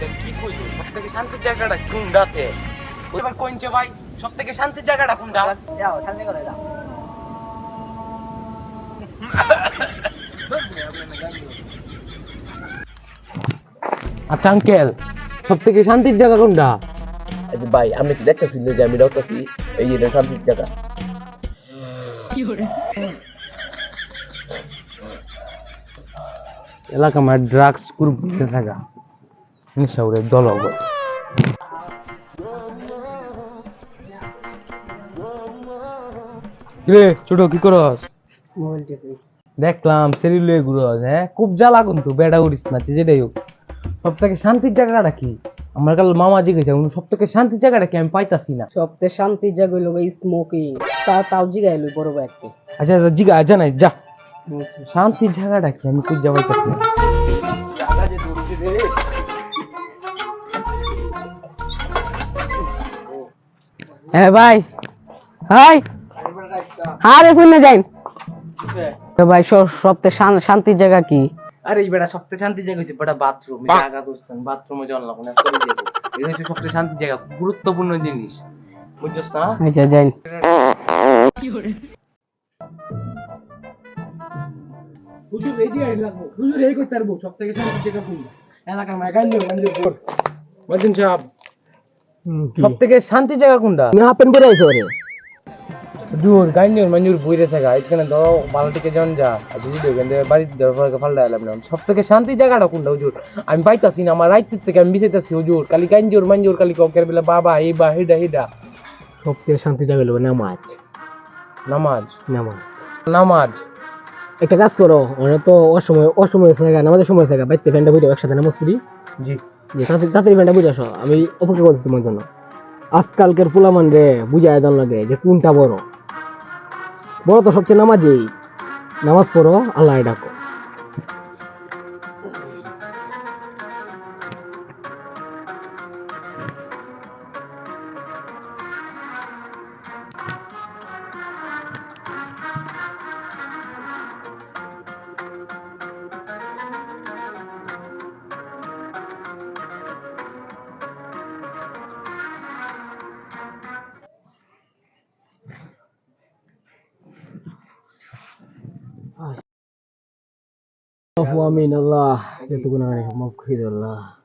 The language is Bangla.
এটা কি কইলো? সব থেকে শান্তির জায়গাটা ওই ভাই কোনছে ভাই সব থেকে শান্তির জায়গাটা কোনটা? যাও শান্তি করে যাও। আচ্ছা আঙ্কেল সব থেকে শান্তির জায়গা কোনটা? ভাই আমি কি দেখতেছি না যে আমি দেখতেছি এই যে শান্তির জায়গা। এলাকা আমার ড্রাগস গ্রুপ থাকা। নিশাউরের দল রে ছোট কি করস? দেখলাম সেরিল লয়ে ঘুরস হ্যাঁ? খুব জ্বালা কিন্তু বেড়া উড়িস না তুই যেটাই হোক। সব থেকে শান্তির জায়গাটা কি? আমার কাল মামা জিজ্ঞেস সব থেকে শান্তির জায়গাটা কি? আমি পাইতাছি না। সবচেয়ে শান্তির জায়গা হইল স্মোকিং তা তাও জিগাইলো বড় ভাই একটা আচ্ছা আচ্ছা, জিগা জানাই যা। শান্তির জায়গাটা কি? আমি খুঁজে পাইতাছি না। হ্যাঁ ভাই হাই। আরে কোন যাই তো ভাই সবচেয়ে শান্তির জায়গা কি? আরে এই বেটা সবচেয়ে শান্তির জায়গা হচ্ছে বেটা বাথরুম জায়গা দোস্তান বাথরুমে জানলাম না করে দেবো। এটা হচ্ছে সবচেয়ে শান্তির জায়গা গুরুত্বপূর্ণ জিনিস। বুঝছস না? আচ্ছা যাই হুজুর এই জায়গায় লাগবো হুজুর এই করতে পারব সব থেকে শান্তির জায়গা কোনটা? এলাকার মাইকান নিও মঞ্জুর পর বলছেন সাহেব। সব থেকে শান্তির জায়গা কোনটা? হাফ প্যান্ট পরে আইছো রে দূর গাইনির মঞ্জুর বইরে থাকা এখানে ধরো বালতিকে জন যা আর যদি দেখেন বাড়িতে পরে ফাল্টা এলাম না। সব থেকে শান্তি জায়গাটা কোনটা হুজুর? আমি পাইতাছি না আমার রাইতের থেকে আমি বিছাইতাছি হুজুর। কালি গাইঞ্জুর মঞ্জুর কালি ককের বেলা বাবা এই বা হেডা হেডা। সব থেকে শান্তি জায়গা হলো নামাজ। নামাজ? নামাজ। নামাজ? একটা কাজ করো ওরা তো অসময় অসময় থাকা আমাদের সময় জায়গা বাইতে ফ্যানটা বুঝে একসাথে নামাজ পড়ি। জি। জি তাড়াতাড়ি তাড়াতাড়ি ফ্যানটা বুঝে আসো আমি অপেক্ষা করছি তোমার জন্য। আজকালকের পোলামান রে বুঝায় দেন লাগে যে কোনটা বড়। বড় তো সবচেয়ে নামাজেই নামাজ পড়ো আল্লাহ ডাকো। আমিন আল্লাহ যতগুলো মাফ করে আল্লাহ